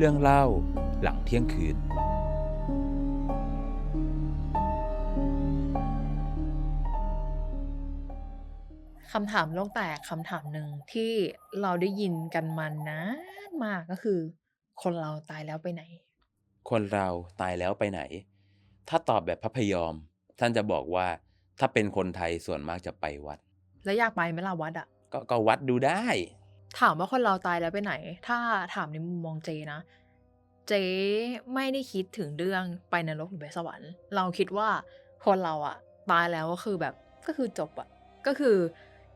เรื่องเล่าหลังเที่ยงคืน คำถามโลกแตกคำถามหนึ่งที่เราได้ยินกันมานานมากก็คือ คนเราตายแล้วไปไหน คนเราตายแล้วไปไหน ถ้าตอบแบบพระพยอม ท่านจะบอกว่าถ้าเป็นคนไทยส่วนมากจะไปวัด แล้วอยากไปไหมล่ะวัดอะก็ก็วัดดูได้ ถามว่าคนเราตายแล้วไปไหน ถ้าถามในมุมมองเจนะ เจไม่ได้คิดถึงเรื่องไปนรกหรือไปสวรรค์ เราคิดว่าคนเราอะตายแล้วก็คือแบบก็คือจบอะก็คือ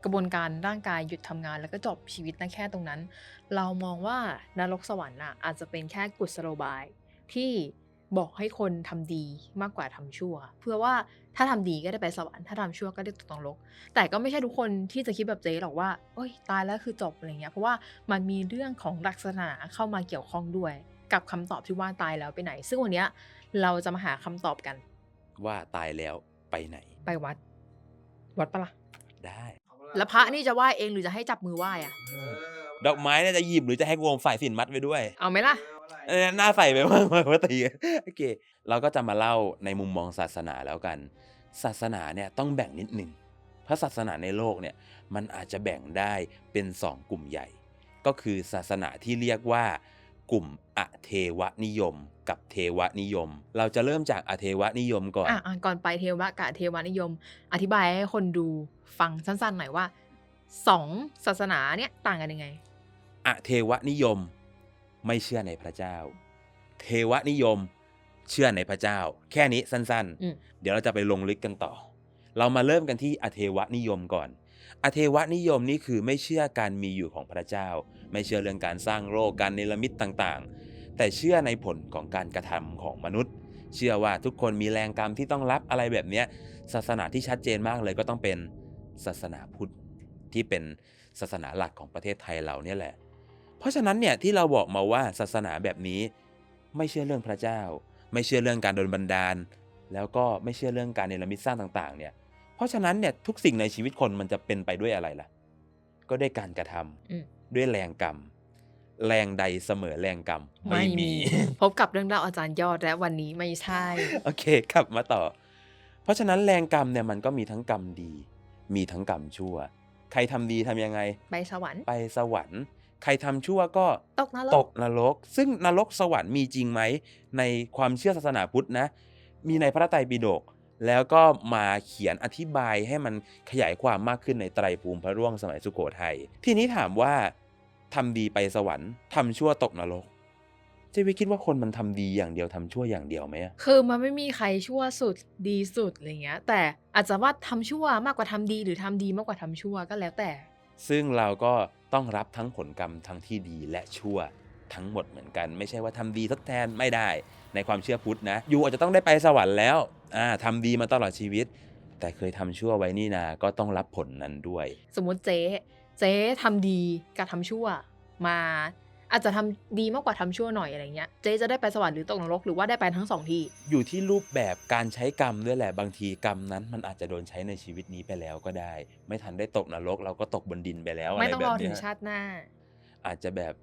กระบวนการร่างกายหยุดทำงานแล้วก็จบชีวิตนั่นแค่ตรงนั้น เรามองว่านรกสวรรค์อะอาจจะเป็นแค่กุศโลบายที่ บอกให้คนทำดีมากกว่าทำชั่ว เพื่อว่าถ้าทำดีก็ได้ไปสวรรค์ถ้าทำชั่วก็ได้ตกนรก แต่ก็ไม่ใช่ทุกคนที่จะคิดแบบเจ๊หรอกว่าโอ้ยตายแล้วคือจบอะไรเงี้ยเพราะว่ามันมีเรื่องของลักษณะเข้ามาเกี่ยวข้องด้วย กับคำตอบที่ว่าตายแล้วไปไหน ซึ่งวันเนี้ยเราจะมาหาคำตอบกัน ว่าตายแล้วไปไหน ไปวัด วัดปะล่ะได้แล้วพระนี่จะไหว้เองหรือจะให้จับมือไหว้อะดอกไม้เนี่ยจะหยิบหรือจะให้กวงฝ่ายสินมัดไปด้วย เอาไหมล่ะ เออหน้าใส่ไปมากปกติโอเค เราก็จะมาเล่าในมุมมองศาสนาแล้วกัน ศาสนาเนี่ยต้องแบ่งนิดหนึ่งเพราะศาสนาในโลกเนี่ยมันอาจจะแบ่งได้เป็นสองกลุ่มใหญ่ ก็คือศาสนาที่เรียกว่ากลุ่มอเทวนิยม กับเทวนิยม เราจะเริ่มจากอเทวนิยมก่อนอะอะก่อนไปเทวะกับเทวานิยม อธิบายให้คนดูฟังสั้นๆหน่อยว่าสองศาสนาเนี่ยต่างกันยังไงอเทวนิยม ไม่เชื่อในพระเจ้า เทวนิยมเชื่อในพระเจ้า แค่นี้สั้นอืมๆเดี๋ยวเราจะไปลงลึกกันต่อ เรามาเริ่มกันที่อเทวนิยมก่อน อเทวนิยมนี่คือไม่เชื่อการมีอยู่ของพระเจ้า ไม่เชื่อเรื่องการสร้างโลกการเนรมิตต่างๆ แต่เชื่อในผลของการกระทำของมนุษย์ เชื่อว่าทุกคนมีแรงกรรมที่ต้องรับอะไรแบบเนี้ยศาสนาที่ชัดเจนมากเลยก็ต้องเป็นศาสนาพุทธที่เป็นศาสนาหลักของประเทศไทยเราเนี่ยแหละ เพราะฉะนั้นเนี่ยที่เราบอกมาว่าศาสนาแบบนี้ ไม่เชื่อเรื่องพระเจ้า ไม่เชื่อเรื่องการโดนบันดาล แล้วก็ไม่เชื่อเรื่องการเนรมิตสร้างต่างๆ เนี่ย เพราะฉะนั้นเนี่ยทุกสิ่งในชีวิตคนมันจะเป็นไปด้วยอะไรล่ะ ก็ด้วยการกระทำอืมด้วยแรงกรรม แรงใดเสมอแรงกรรมพบกับเรื่องราวอาจารย์ยอดและวันนี้ไม่ใช่ โอเคกลับมาต่อ เพราะฉะนั้นแรงกรรมเนี่ยมันก็มีทั้งกรรมดี มีทั้งกรรมชั่ว ใครทำดีทำยังไง ไปสวรรค์ไปสวรรค์ ใครทำชั่วก็ตกนรกตกนรก ซึ่งนรกสวรรค์มีจริงไหม ในความเชื่อศาสนาพุทธนะ มีในพระไตรปิฎกแล้วก็มาเขียนอธิบายให้มันขยายความมากขึ้นในไตรภูมิพระร่วงสมัยสุโขทัยทีนี้ถามว่าทำดีไปสวรรค์ทำชั่วตกนรกเจวิคิดว่าคนมันทำดีอย่างเดียวทำชั่วอย่างเดียวไหมอะคือมันไม่มีใครชั่วสุดดีสุดอะไรเงี้ย แต่อาจจะว่าทำชั่วมากกว่าทำดีหรือทำดีมากกว่าทำชั่วก็แล้วแต่ ซึ่งเราก็ ต้องรับทั้งผลกรรมทั้งที่ดีและชั่วทั้งหมดเหมือนกัน ไม่ใช่ว่าทำดีทดแทนไม่ได้ในความเชื่อพุทธนะยูอาจจะต้องได้ไปสวรรค์แล้วอ่าทำดีมาตลอดชีวิต แต่เคยทำชั่วไว้นี่นาก็ต้องรับผลนั้นด้วย สมมติเจ๊เจ๊ทำดีกับทำชั่วมา อาจจะทำดีมากกว่าทำชั่วหน่อยอะไรเงี้ยเจ๊จะได้ไปสวรรค์หรือตกนรกหรือว่าได้ไปทั้งสองที่ อยู่ที่รูปแบบการใช้กรรมด้วยแหละบางทีกรรมนั้น มันอาจจะโดนใช้ในชีวิตนี้ไปแล้วก็ได้ ไม่ทันได้ตกนรก เราก็ตกบนดินไปแล้วไม่อะไรต้องแบรอบถึเนี้งยชาติหน้า อาจจะแบบ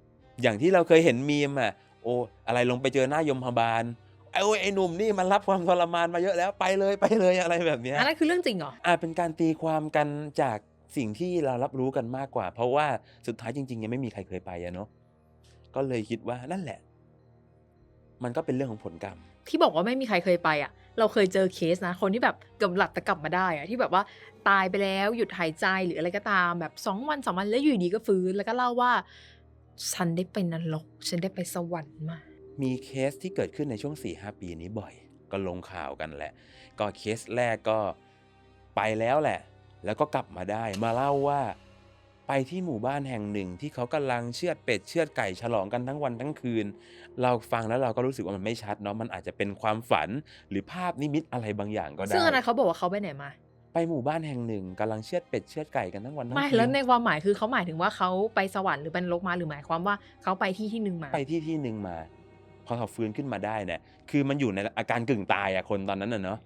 อย่างที่เราเคยเห็นมีมอะโอ้อะไรลงไปเจอหน้ายมพบาลไอ้โอ้ยไอ้หนุ่มนี่มันรับความทรมานมาเยอะแล้วไปเลยไปเลยอะไรแบบเนี้ยอันนั้นคือเรื่องจริงเหรออาจเป็นการตีความกันจากสิ่งที่เรารับรู้กันมากกว่า เพราะว่าสุดท้ายจริงๆยังไม่มีใครเคยไปอะเนาะ ก็เลยคิดว่านั่นแหละ มันก็เป็นเรื่องของผลกรรม ที่บอกว่าไม่มีใครเคยไปอะ เราเคยเจอเคสนะ คนที่แบบเกือบหลับแต่กลับมาได้อะที่แบบว่าตายไปแล้วหยุดหายใจหรืออะไรก็ตาม แบบสองวันสามวันแล้วอยู่ดีก็ฟื้นแล้วก็เล่าว่า ฉันได้ไปนรก ฉันได้ไปสวรรค์มา มีเคสที่เกิดขึ้นในช่วง4ีหปีนี้บ่อย ก็ลงข่าวกันแหละ ก็เคสแรกก็ไปแล้วแหละ แล้วก็กลับมาได้ มาเล่าว่า ไปที่หมู่บ้านแห่งหนึ่งที่เขากำลังเชือดเป็ดเชือดไก่ฉลองกันทั้งวันทั้งคืน เราฟังแล้วเราก็รู้สึกว่ามันไม่ชัดเนาะมันอาจจะเป็นความฝันหรือภาพนิมิตอะไรบางอย่างก็ได้ซึ่งอันนั้นเขาบอกว่าเขาไปไหนมาไปหมู่บ้านแห่งหนึ่งกำลังเชือดเป็ดเชือดไก่กันทั้งวันทั้งไม่คืนแล้วในความหมายคือเขาหมายถึงว่าเขาไปสวรรค์หรือเป็นนรกมาหรือหมายความว่าเขาไปที่ที่หนึ่งมา ไปที่ที่หนึ่งมา พอเขาฟื้นขึ้นมาได้เนี่ยคือมันอยู่ในอาการกึ่งตายอะคนตอนนั้นน่ะเนาะ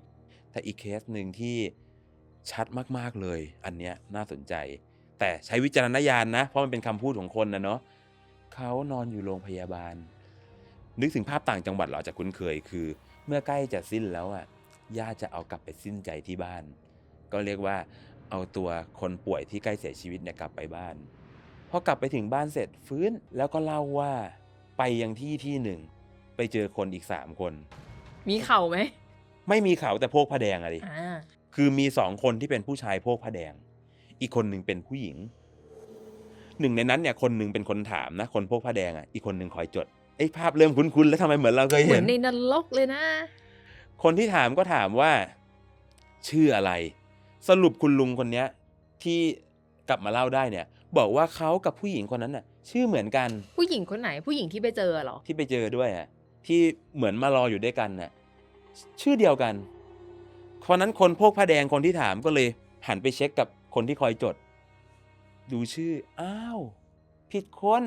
แต่อีกเคสหนึ่งที่ชัดมากๆเลย อันเนี้ยน่าสนใจ แต่ใช้วิจารณญาณนะ เพราะมันเป็นคำพูดของคนนะเนาะเขานอนอยู่โรงพยาบาล นึกถึงภาพต่างจังหวัดเราอาจจะคุ้นเคยคือ เมื่อใกล้จะสิ้นแล้วอะญาติจะเอากลับไปสิ้นใจที่บ้าน ก็เรียกว่าเอาตัวคนป่วยที่ใกล้เสียชีวิตเนี่ยกลับไปบ้านพอกลับไปถึงบ้านเสร็จฟื้นแล้วก็เล่าว่าไปยังที่ที่หนึ่ง ไปเจอคนอีกสามคน มีเข่าไหม ไม่มีเขาแต่โพกผ้าแดงอะดิอ่าคือมีสองคนที่เป็นผู้ชายโพกผ้าแดง อีกคนหนึ่งเป็นผู้หญิง หนึ่งในนั้นเนี่ยคนหนึ่งเป็นคนถามนะ คนโพกผ้าแดงอะอีกคนหนึ่งคอยจดไอ้ภาพเริ่มคุ้นๆแล้วทำไมเหมือนเราเคยเหมืเห็อนนในนรกเลยนะ คนที่ถามก็ถามว่า ชื่ออะไร สรุปคุณลุงคนเนี้ย ที่กลับมาเล่าได้เนี่ย บอกว่าเขากับผู้หญิงคนนั้นน่ะ ชื่อเหมือนกันผู้หญิงคนไหนผู้หญิงที่ไปเจอเหรอที่ไปเจอด้วยอะที่เหมือนมารออยู่ด้วยกันน่ะ ชื่อเดียวกันเพราะนั้นคนโพกผ้าแดงคนที่ถามก็เลย หันไปเช็คกับ คนที่คอยจด ดูชื่อ อ้าว ผิดคน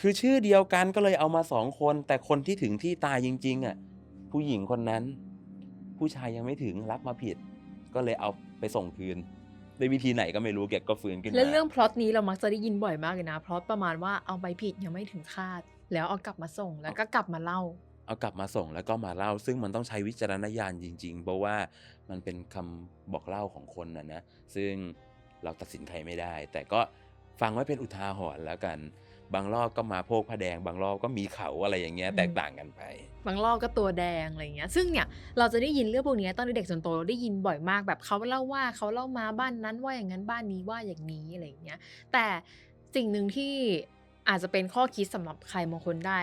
คือชื่อเดียวกันก็เลยเอามาสองคน แต่คนที่ถึงที่ตายจริง ๆ อะ ผู้หญิงคนนั้น ผู้ชายยังไม่ถึงรับมาผิด ก็เลยเอาไปส่งคืนด้วยวิธีไหนก็ไม่รู้แกก็ฟื้นขึ้นมาแล้วเรื่องพล็อตนี้เรามักจะได้ยินบ่อยมากเลยนะพล็อตประมาณว่าเอาไปผิดยังไม่ถึงคาด แล้วเอากลับมาส่งแล้วก็กลับมาเล่า เอากลับมาส่งแล้วก็มาเล่า ซึ่งมันต้องใช้วิจารณญาณจริง ๆ เพราะว่ามันเป็นคำบอกเล่าของคนนะนะซึ่งเราตัดสินใครไม่ได้ แต่ก็ฟังไว้เป็นอุทาหรณ์แล้วกัน บางรอบก็มาโพกผ้าแดง บางรอบก็มีเขาอะไรอย่างเงี้ยอืมแตกต่างกันไป บางรอบก็ตัวแดงอะไรเงี้ย ซึ่งเนี่ยเราจะได้ยินเรื่องพวกเนี้ยตอนเด็กๆจนโตเราได้ยินบ่อยมากแบบเขาเล่าว่าเขาเล่ามาบ้านนั้นว่าอย่างนั้นบ้านนี้ว่าอย่างนี้อะไรอย่างเงี้ย แต่สิ่งหนึ่งที่อาจจะเป็นข้อคิดสำหรับใครบางคนได้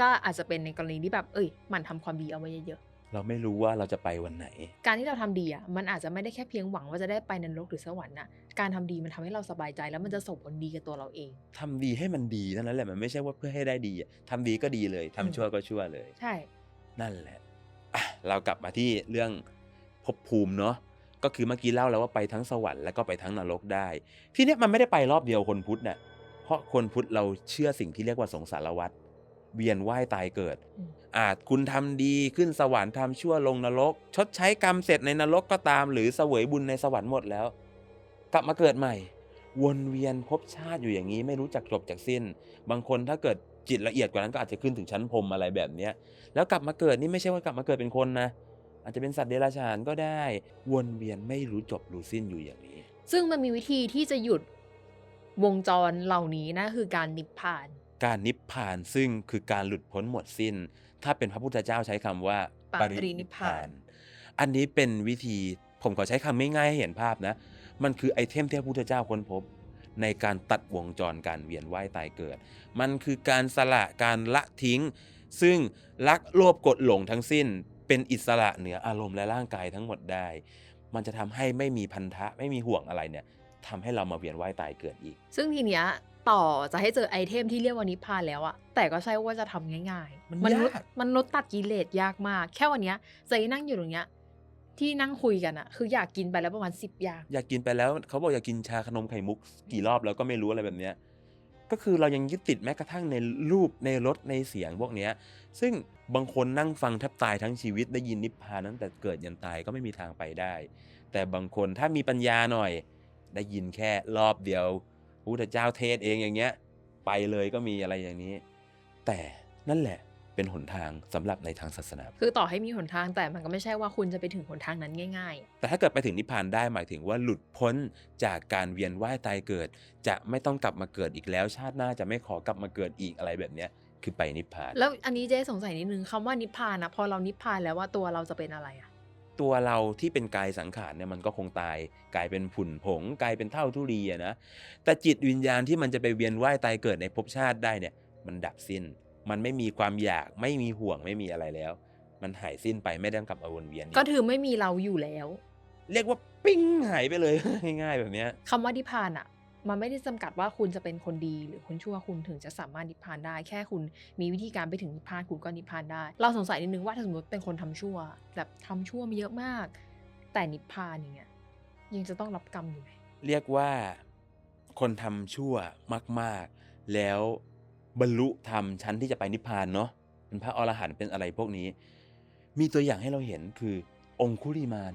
ก็อาจจะเป็นในกรณีที่แบบเอ้ยหมันทำความดีเอาไว้เยอะเราไม่รู้ว่าเราจะไปวันไหนๆการที่เราทำดีอะมันอาจจะไม่ได้แค่เพียงหวังว่าจะได้ไปนรกหรือสวรรค์น่ะ การทำดีมันทำให้เราสบายใจแล้วมันจะส่งผลดีกับตัวเราเองทำดีให้มันดีเท่านั้นแหละมันไม่ใช่ว่าเพื่อให้ได้ดีอะทำดีก็ดีเลยทำอืมชั่วก็ชั่วเลย ใช่ นั่นแหละอะเรากลับมาที่เรื่องภพภูมิเนาะก็คือเมื่อกี้เล่าแล้วว่าไปทั้งสวรรค์แล้วก็ไปทั้งนรกได้ ที่เนี้ยมันไม่ได้ไปรอบเดียวคนพุทธน่ะเพราะคนพุทธเราเชื่อสิ่งที่เรียกว่าสงสารวัฏ เวียนว่ายตายเกิดอืมอาจคุณทำดีขึ้นสวรรค์ทำชั่วลงนรก ชดใช้กรรมเสร็จในนรกก็ตาม หรือเสวยบุญในสวรรค์หมดแล้ว กลับมาเกิดใหม่ วนเวียนภพชาติอยู่อย่างนี้ไม่รู้จักจบจากสิ้น บางคนถ้าเกิดจิตละเอียดกว่านั้นก็อาจจะขึ้นถึงชั้นพรหมอะไรแบบเนี้ยแล้วกลับมาเกิดนี่ไม่ใช่ว่ากลับมาเกิดเป็นคนนะ อาจจะเป็นสัตว์เดรัจฉานก็ได้ วนเวียนไม่รู้จบรู้สิ้นอยู่อย่างนี้ ซึ่งมันมีวิธีที่จะหยุดวงจรเหล่านี้นะคือการนิพพาน การนิพพานซึ่งคือการหลุดพ้นหมดสิ้น ถ้าเป็นพระพุทธเจ้าใช้คำว่าปรินิพพาน อันนี้เป็นวิธีผมขอใช้คำง่ายๆให้เห็นภาพนะ มันคือไอเทมที่พระพุทธเจ้าค้นพบ ในการตัดวงจรการเวียนว่ายตายเกิด มันคือการสละการละทิ้ง ซึ่งรักโลภกดหลงทั้งสิ้น เป็นอิสระเหนืออารมณ์และร่างกายทั้งหมดได้ มันจะทำให้ไม่มีพันธะไม่มีห่วงอะไรเนี่ยทำให้เรามาเวียนว่ายตายเกิดอีก ซึ่งทีเนี้ย ต่อจะให้เจอไอเทมที่เรียกว่านิพพานแล้วอะแต่ก็ใช่ว่าจะทำง่ายมันๆนุษยากมันนุษตัดกิเลสยากมาก แค่วันเนี้ยเจนั่งอยู่ตรงเนี้ยที่นั่งคุยกันอะคืออยากกินไปแล้วประมาณสิบอย่าง อยากกินไปแล้วเขาบอกอยากกินชาขนมไข่มุกกี่รอบแล้วก็ไม่รู้อะไรแบบเนี้ยก็คือเรายังยึดติดแม้กระทั่งในรูปในรสในเสียงพวกเนี้ยซึ่งบางคนนั่งฟังแทบตายทั้งชีวิตได้ยินนิพพานตั้งแต่เกิดยันตายก็ไม่มีทางไปได้ แต่บางคนถ้ามีปัญญาหน่อย ได้ยินแค่รอบเดียว พระพุทธเจ้าเทศน์เองอย่างเงี้ย ไปเลยก็มีอะไรอย่างนี้ แต่นั่นแหละเป็นหนทางสำหรับในทางศาสนา คือต่อให้มีหนทางแต่มันก็ไม่ใช่ว่าคุณจะไปถึงหนทางนั้นง่ายแต่ถ้าเกิดไปถึงนิพพานได้หมายถึงว่าหลุดพ้นจากการเวียนว่ายตายเกิด จะไม่ต้องกลับมาเกิดอีกแล้ว ชาติหน้าจะไม่ขอกลับมาเกิดอีกอะไรแบบเนี้ยคือไปนิพพานๆแล้วอันนี้เจ๊สงสัยนิดนึงคำว่านิพพานนะพอเรานิพพานแล้วว่าตัวเราจะเป็นอะไรอะ ตัวเราที่เป็นกายสังขารเนี่ยมันก็คงตาย กลายเป็นผุ่นผง กลายเป็นเท่าทุลีอะนะแต่จิตวิญญาณที่มันจะไปเวียนว่ายตายเกิดในภพชาติได้เนี่ย มันดับสิ้น มันไม่มีความอยากไม่มีห่วงไม่มีอะไรแล้ว มันหายสิ้นไปไม่ได้กลับมาวนเวียนอีก็คือไม่มีเราอยู่แล้ว เรียกว่าปิ้งหายไปเลยง่าย ๆ แบบเนี้ยคำว่านิพพานอะ มันไม่ได้จำกัดว่าคุณจะเป็นคนดีหรือคนชั่วคุณถึงจะสามารถนิพพานได้ แค่คุณมีวิธีการไปถึงนิพพานคุณก็นิพพานได้ เราสงสัยนิดนึงว่าถ้าสมมติเป็นคนทำชั่ว แบบทำชั่วมาเยอะมาก แต่นิพพานอย่างเงี้ยยังจะต้องรับกรรมอยู่ไหมเรียกว่าคนทำชั่วมาก ๆ แล้วบรรลุธรรมชั้นที่จะไปนิพพานเนาะเป็นพระอรหันต์เป็นอะไรพวกนี้ มีตัวอย่างให้เราเห็นคือองคุลิมาน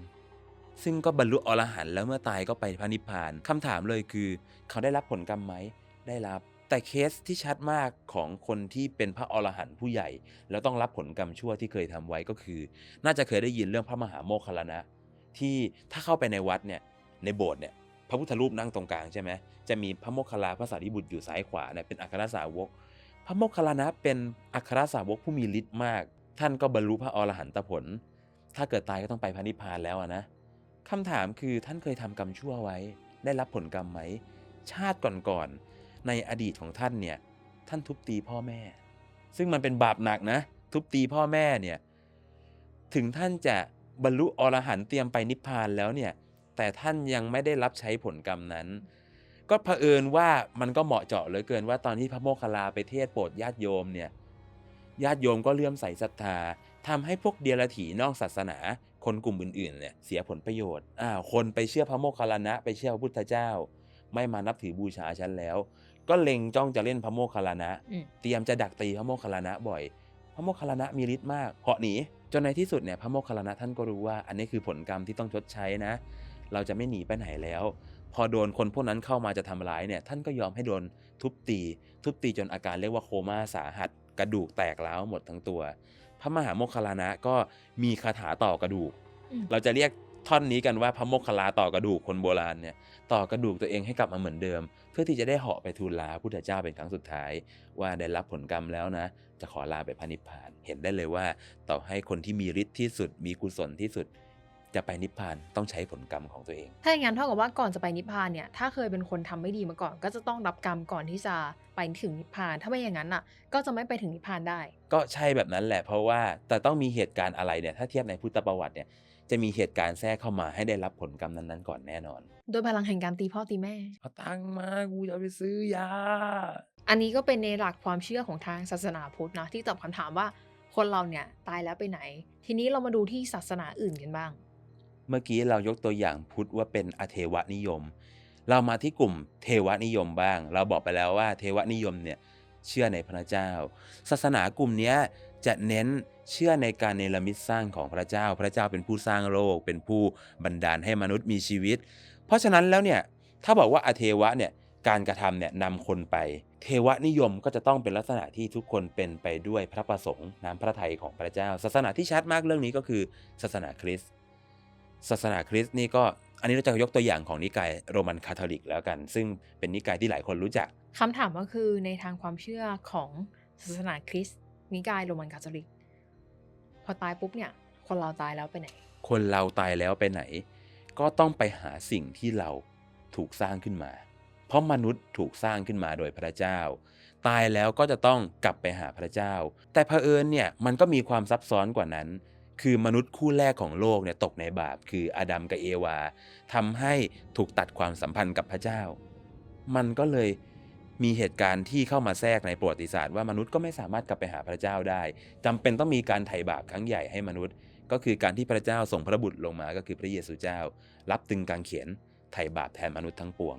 ซึ่งก็บรรลุอรหันต์แล้วเมื่อตายก็ไปพระนิพพานคำถามเลยคือ เขาได้รับผลกรรมไหมได้รับ แต่เคสที่ชัดมากของคนที่เป็นพระอรหันต์ผู้ใหญ่ แล้วต้องรับผลกรรมชั่วที่เคยทำไว้ก็คือ น่าจะเคยได้ยินเรื่องพระมหาโมคคัลลนะที่ถ้าเข้าไปในวัดเนี่ยในโบสถ์เนี่ยพระพุทธรูปนั่งตรงกลางใช่ไหมจะมีพระโมคคัลลาพระสารีบุตรอยู่ซ้ายขวาเนี่ยเป็นอัครสาวก พระโมคคัลลานะเป็นอัครสาวกผู้มีฤทธิ์มาก ท่านก็บรรลุพระอรหันตผล ถ้าเกิดตายก็ต้องไปพระนิพพานแล้วนะ คำถามคือท่านเคยทำกรรมชั่วไว้ ได้รับผลกรรมไหม ชาติก่อนๆในอดีตของท่านเนี่ยท่านทุบตีพ่อแม่ ซึ่งมันเป็นบาปหนักนะ ทุบตีพ่อแม่เนี่ยถึงท่านจะบรรลุอรหันต์เตรียมไปนิพพานแล้วเนี่ยแต่ท่านยังไม่ได้รับใช้ผลกรรมนั้น ก็เผอิญว่ามันก็เหมาะเจาะเหลือเกินว่าตอนที่พระโมคคัลลาไปเทศโปรดญาติโยมเนี่ยญาติโยมก็เลื่อมใสศรัทธาทำให้พวกเดียรถีนอกศาสนา คนกลุ่มอื่นๆเนี่ยเสียผลประโยชน์อ้าวคนไปเชื่อพระโมคคัลลานะ ไปเชื่อพระพุทธเจ้า ไม่มานับถือบูชาฉันแล้ว ก็เล็งจ้องจะเล่นพระโมคคัลลานะอืมเตรียมจะดักตีพระโมคคัลลานะบ่อย พระโมคคัลลานะมีฤทธิ์มากเหาะหนีจนในที่สุดเนี่ยพระโมคคัลลานะท่านก็รู้ว่า อันนี้คือผลกรรมที่ต้องชดใช้นะ เราจะไม่หนีไปไหนแล้ว พอโดนคนพวกนั้นเข้ามาจะทำร้ายเนี่ยท่านก็ยอมให้โดนทุบตี ทุบตีจนอาการเรียกว่าโคม่าสาหัส กระดูกแตกร้าวหมดทั้งตัวพ ระมหาโมคคัลลานะก็มีคาถาต่อกระดูกอืมเราจะเรียกท่อนนี้กันว่าพระโมคคัลลาต่อกระดูกคนโบราณเนี่ยต่อกระดูกตัวเองให้กลับมาเหมือนเดิม เพื่อที่จะได้เหาะไปทูลลาพระพุทธเจ้าเป็นครั้งสุดท้าย ว่าได้รับผลกรรมแล้วนะ จะขอลาไปพระนิพพาน เห็นได้เลยว่า ต่อให้คนที่มีฤทธิ์ที่สุดมีกุศลที่สุด จะไปนิพพานต้องใช้ผลกรรมของตัวเอง ถ้าอย่างนั้นเท่ากับว่าก่อนจะไปนิพพานเนี่ย ถ้าเคยเป็นคนทำไม่ดีมาก่อน ก็จะต้องรับกรรมก่อนที่จะไปถึงนิพพาน ถ้าไม่อย่างนั้นอะ ก็จะไม่ไปถึงนิพพานได้ ก็ใช่แบบนั้นแหละ เพราะว่าแต่ต้องมีเหตุการณ์อะไรเนี่ย ถ้าเทียบในพุทธประวัติเนี่ย จะมีเหตุการณ์แทรกเข้ามาให้ได้รับผลกรรมนั้นๆ ก่อนแน่นอน โดยพลังแห่งการตีพ่อตีแม่ เอาตังค์มา กูจะเอาไปซื้อยา อันนี้ก็เป็นในหลักความเชื่อของทางศาสนาพุทธนะที่ตอบคำถามว่าคนเราเนี่ยตายแล้วไปไหน ทีนี้เรามาดูที่ศาสนาอื่นกันบ้าง เมื่อกี้เรายกตัวอย่างพุทธว่าเป็นอเทวนิยม เรามาที่กลุ่มเทวนิยมบ้าง เราบอกไปแล้วว่าเทวนิยมเนี่ยเชื่อในพระเจ้า ศาสนากลุ่มนี้จะเน้นเชื่อในการเนรมิตสร้างของพระเจ้า พระเจ้าเป็นผู้สร้างโลก เป็นผู้บันดาลให้มนุษย์มีชีวิต เพราะฉะนั้นแล้วเนี่ยถ้าบอกว่าอเทวะเนี่ยการกระทำเนี่ยนำคนไป เทวนิยมก็จะต้องเป็นลักษณะที่ทุกคนเป็นไปด้วยพระประสงค์น้ำพระทัยของพระเจ้า ศาสนาที่ชัดมากเรื่องนี้ก็คือศาสนาคริสต์ ศาสนาคริสต์นี่ก็อันนี้เราจะยกตัวอย่างของนิกายโรมันคาทอลิกแล้วกัน ซึ่งเป็นนิกายที่หลายคนรู้จักคำถามก็คือในทางความเชื่อของศาสนาคริสต์นิกายโรมันคาทอลิก พอตายปุ๊บเนี่ย คนเราตายแล้วไปไหน คนเราตายแล้วไปไหน ก็ต้องไปหาสิ่งที่เราถูกสร้างขึ้นมา เพราะมนุษย์ถูกสร้างขึ้นมาโดยพระเจ้า ตายแล้วก็จะต้องกลับไปหาพระเจ้า แต่เผอิญเนี่ยมันก็มีความซับซ้อนกว่านั้น คือมนุษย์คู่แรกของโลกเนี่ยตกในบาปคืออาดัมกับเอวาทำให้ถูกตัดความสัมพันธ์กับพระเจ้า มันก็เลยมีเหตุการณ์ที่เข้ามาแทรกในประวัติศาสตร์ว่ามนุษย์ก็ไม่สามารถกลับไปหาพระเจ้าได้จำเป็นต้องมีการไถ่บาปครั้งใหญ่ให้มนุษย์ ก็คือการที่พระเจ้าส่งพระบุตรลงมาก็คือพระเยซูเจ้า รับตึงกางเขนไถ่บาปแทนมนุษย์ทั้งปวง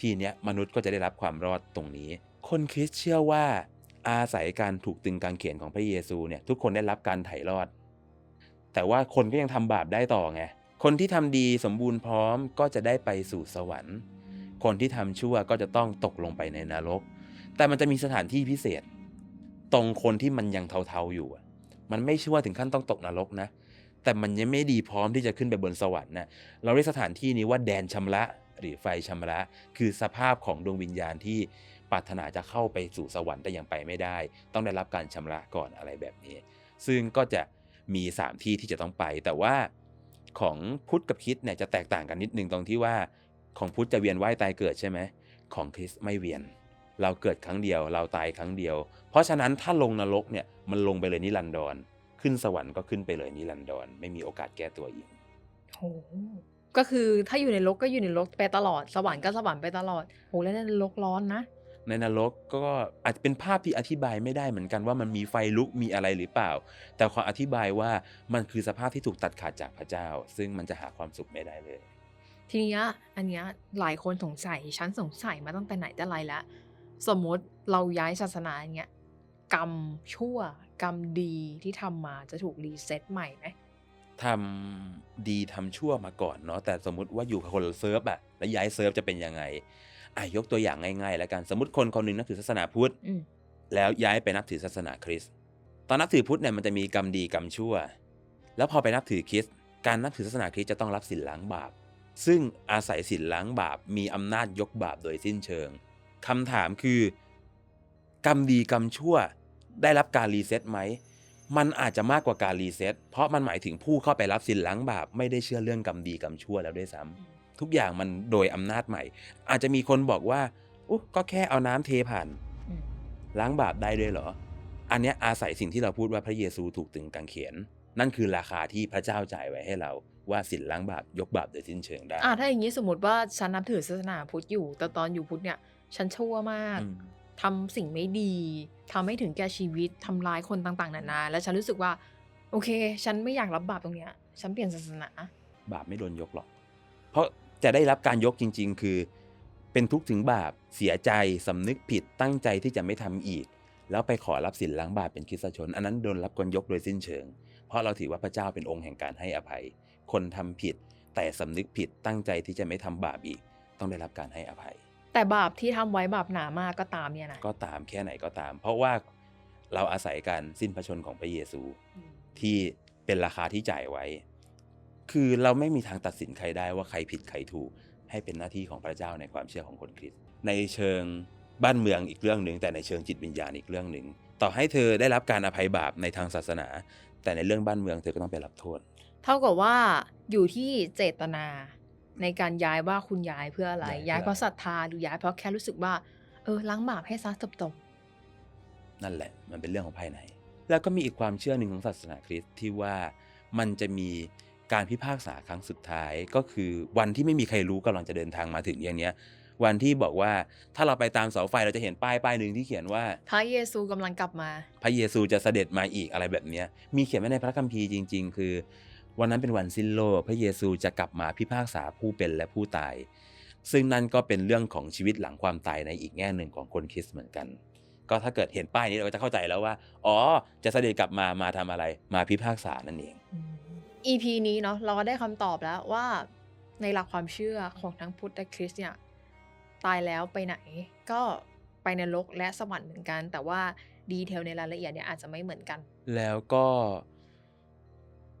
ทีเนี้ยมนุษย์ก็จะได้รับความรอดตรงนี้ คนคริสต์เชื่อว่าอาศัยการถูกตึงกางเขนของพระเยซูเนี่ยทุกคนได้รับการไถ่รอด แต่ว่าคนก็ยังทำบาปได้ต่อไง คนที่ทำดีสมบูรณ์พร้อมก็จะได้ไปสู่สวรรค์ คนที่ทำชั่วก็จะต้องตกลงไปในนรก แต่มันจะมีสถานที่พิเศษ ตรงคนที่มันยังเทาๆอยู่ มันไม่ชั่วถึงขั้นต้องตกนรกนะ แต่มันยังไม่ดีพร้อมที่จะขึ้นไปบนสวรรค์นะเราเรียกสถานที่นี้ว่าแดนชำระหรือไฟชำระ คือสภาพของดวงวิญญาณที่ปรารถนาจะเข้าไปสู่สวรรค์แต่ยังไปไม่ได้ ต้องได้รับการชำระก่อนอะไรแบบนี้ ซึ่งก็จะ มีสามที่ที่จะต้องไป แต่ว่าของพุทธกับคริสเนี่ยจะแตกต่างกันนิดนึงตรงที่ว่าของพุทธจะเวียนว่ายตายเกิดใช่ไหมของคริสไม่เวียน เราเกิดครั้งเดียว เราตายครั้งเดียว เพราะฉะนั้นถ้าลงนรกเนี่ยมันลงไปเลยนิรันดรขึ้นสวรรค์ก็ขึ้นไปเลยนิรันดรไม่มีโอกาสแก้ตัวอีกโหก็คือถ้าอยู่ในรกก็อยู่ในนรกไปตลอด สวรรค์ก็สวรรค์ไปตลอดโหแล้วในนรกร้อนนะ ในนรกก็อาจจะเป็นภาพที่อธิบายไม่ได้เหมือนกันว่ามันมีไฟลุกมีอะไรหรือเปล่า แต่ขออธิบายว่ามันคือสภาพที่ถูกตัดขาดจากพระเจ้า ซึ่งมันจะหาความสุขไม่ได้เลย ทีเนี้ยอันเนี้ยหลายคนสงสัยฉันสงสัยมาตั้งแต่ไหนแต่ไรแล้วสมมติเราย้ายศาสนาอย่างเงี้ยกรรมชั่วกรรมดีที่ทำมาจะถูกรีเซ็ตใหม่ไหมทำดีทำชั่วมาก่อนเนาะแต่สมมุติว่าอยู่กับคนละเซิร์ฟอะแล้วย้ายเซิร์ฟจะเป็นยังไง อะยกตัวอย่างง่ายๆ แล้วกันสมมติคนคนหนึ่งนับถือศาสนาพุทธอืมแล้วย้ายไปนับถือศาสนาคริสต์ตอนนับถือพุทธเนี่ยมันจะมีกรรมดีกรรมชั่ว แล้วพอไปนับถือคริสต์การนับถือศาสนาคริสต์จะต้องรับสินล้างบาป ซึ่งอาศัยสินล้างบาปมีอำนาจยกบาปโดยสิ้นเชิงคำถามคือ กรรมดีกรรมชั่ว ได้รับการรีเซ็ตไหมมันอาจจะมากกว่าการรีเซ็ตเพราะมันหมายถึงผู้เข้าไปรับสินล้างบาป ไม่ได้เชื่อเรื่องกรรมดีกรรมชั่วแล้วด้วยซ้ำ ทุกอย่างมันโดยอำนาจใหม่ อาจจะมีคนบอกว่าอุ๊ก็แค่เอาน้ำเทผ่านอืมล้างบาปได้ด้วยเหรอ อันเนี้ยอาศัยสิ่งที่เราพูดว่าพระเยซูถูกตึงกางเขน นั่นคือราคาที่พระเจ้าจ่ายไว้ให้เราว่าสินล้างบาปยกบาปโดยสิ้นเชิงได้อ่าถ้าอย่างนี้สมมติว่าฉันนับถือศาสนาพุทธอยู่ แต่ตอนอยู่พุทธเนี่ย ฉันชั่วมากอืมทำสิ่งไม่ดีทำให้ถึงแก่ชีวิตทำร้ายคนต่างๆนานา แล้วฉันรู้สึกว่า โอเค ฉันไม่อยากรับบาปตรงเนี้ย ฉันเปลี่ยนศาสนา บาปไม่โดนยกหรอก เพราะ จะได้รับการยกจริง ๆ คือ เป็นทุกข์ถึงบาปเสียใจสำนึกผิดตั้งใจที่จะไม่ทำอีก แล้วไปขอรับสินล้างบาปเป็นคริสตชน อันนั้นโดนรับการยกโดยสิ้นเชิง เพราะเราถือว่าพระเจ้าเป็นองค์แห่งการให้อภัย คนทำผิด แต่สำนึกผิดตั้งใจที่จะไม่ทำบาปอีก ต้องได้รับการให้อภัย แต่บาปที่ทำไว้บาปหนามากก็ตามเนี่ยนะก็ตามแค่ไหนก็ตาม เพราะว่าเราอาศัยการสิ้นพระชนของพระเยซูที่เป็นราคาที่จ่ายไว้ คือเราไม่มีทางตัดสินใครได้ว่าใครผิดใครถูก ให้เป็นหน้าที่ของพระเจ้าในความเชื่อของคนคริสต์ในเชิงบ้านเมืองอีกเรื่องหนึ่งแต่ในเชิงจิตวิญญาณอีกเรื่องหนึ่งต่อให้เธอได้รับการอภัยบาปในทางศาสนา แต่ในเรื่องบ้านเมืองเธอก็ต้องไปรับโทษ เท่ากับว่าอยู่ที่เจตนา ในการย้ายว่าคุณย้ายเพื่ออะไร ย้ายเพื่อย้ายเพราะศรัทธาหรือย้ายเพราะแค่รู้สึกว่า เออล้างบาปให้ซะจบนั่นแหละ มันเป็นเรื่องของภายใน แล้วก็มีอีกความเชื่อหนึ่งของศาสนาคริสต์ที่ว่ามันจะมี การพิพากษาครั้งสุดท้ายก็คือวันที่ไม่มีใครรู้กำลังจะเดินทางมาถึงอย่างเนี้ยวันที่บอกว่าถ้าเราไปตามเสาไฟเราจะเห็นป้ายป้ายหนึ่งที่เขียนว่าๆพระเยซูกำลังกลับมา พระเยซูจะเสด็จมาอีกอะไรแบบเนี้ยมีเขียนไว้ในพระคัมภีร์จริง ๆ คือ วันนั้นเป็นวันสิ้นโลก พระเยซูจะกลับมาพิพากษาผู้เป็นและผู้ตาย ซึ่งนั่นก็เป็นเรื่องของชีวิตหลังความตายในอีกแง่หนึ่งของคนคริสต์เหมือนกัน ก็ถ้าเกิดเห็นป้ายนี้เราก็จะเข้าใจแล้วว่า อ๋อ จะเสด็จกลับมามาทำอะไร มาพิพากษานั่นเอง EP นี้เนาะเราก็ได้คำตอบแล้วว่าในหลักความเชื่อของทั้งพุทธและคริสต์เนี่ยตายแล้วไปไหนก็ไปนรกและสวรรค์เหมือนกัน แต่ว่าดีเทลในรายละเอียดเนี่ยอาจจะไม่เหมือนกัน แล้วก็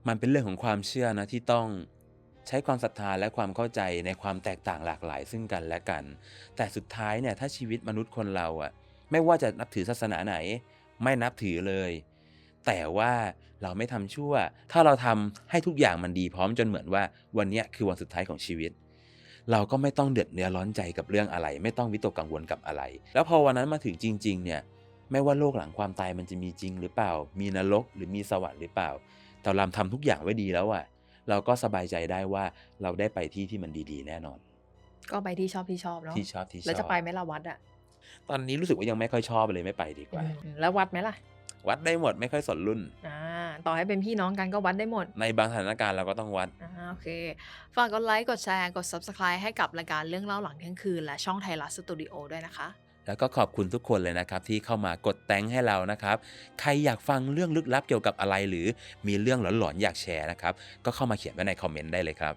มันเป็นเรื่องของความเชื่อนะที่ต้องใช้ความศรัทธาและความเข้าใจในความแตกต่างหลากหลายซึ่งกันและกัน แต่สุดท้ายเนี่ยถ้าชีวิตมนุษย์คนเราอะไม่ว่าจะนับถือศาสนาไหน ไม่นับถือเลย แต่ว่าเราไม่ทำชั่ว ถ้าเราทำให้ทุกอย่างมันดีพร้อมจนเหมือนว่าวันเนี้ยคือวันสุดท้ายของชีวิต เราก็ไม่ต้องเดือดเนื้อร้อนใจกับเรื่องอะไร ไม่ต้องวิตกกังวลกับอะไร แล้วพอวันนั้นมาถึงจริง ๆ เนี่ยไม่ว่าโลกหลังความตายมันจะมีจริงหรือเปล่า มีนรกหรือมีสวรรค์หรือเปล่า แต่เราทำทุกอย่างไว้ดีแล้วอะเราก็สบายใจได้ว่าเราได้ไปที่ที่มันดีๆ แน่นอน ก็ไปที่ชอบที่ชอบเนาะที่ชอบที่ชอบแล้วจะไปไหมล่ะวัดอะตอนนี้รู้สึกว่ายังไม่ค่อยชอบเลยไม่ไปดีกว่าอืมแล้ววัดไหมล่ะ วัดได้หมดไม่ค่อยสนรุ่นอ่าต่อให้เป็นพี่น้องกันก็วัดได้หมด ในบางสถานการณ์เราก็ต้องวัดอ่าโอเค ฝากกดไลค์กดแชร์กด Subscribe ให้กับรายการเรื่องเล่าหลังเที่ยงคืน และช่องไทยรัฐสตูดิโอด้วยนะคะ แล้วก็ขอบคุณทุกคนเลยนะครับ ที่เข้ามากดแตงให้เรานะครับ ใครอยากฟังเรื่องลึกลับเกี่ยวกับอะไรหรือมีเรื่องหลอนๆอยากแชร์นะครับ ก็เข้ามาเขียนไว้ในคอมเมนต์ได้เลยครับ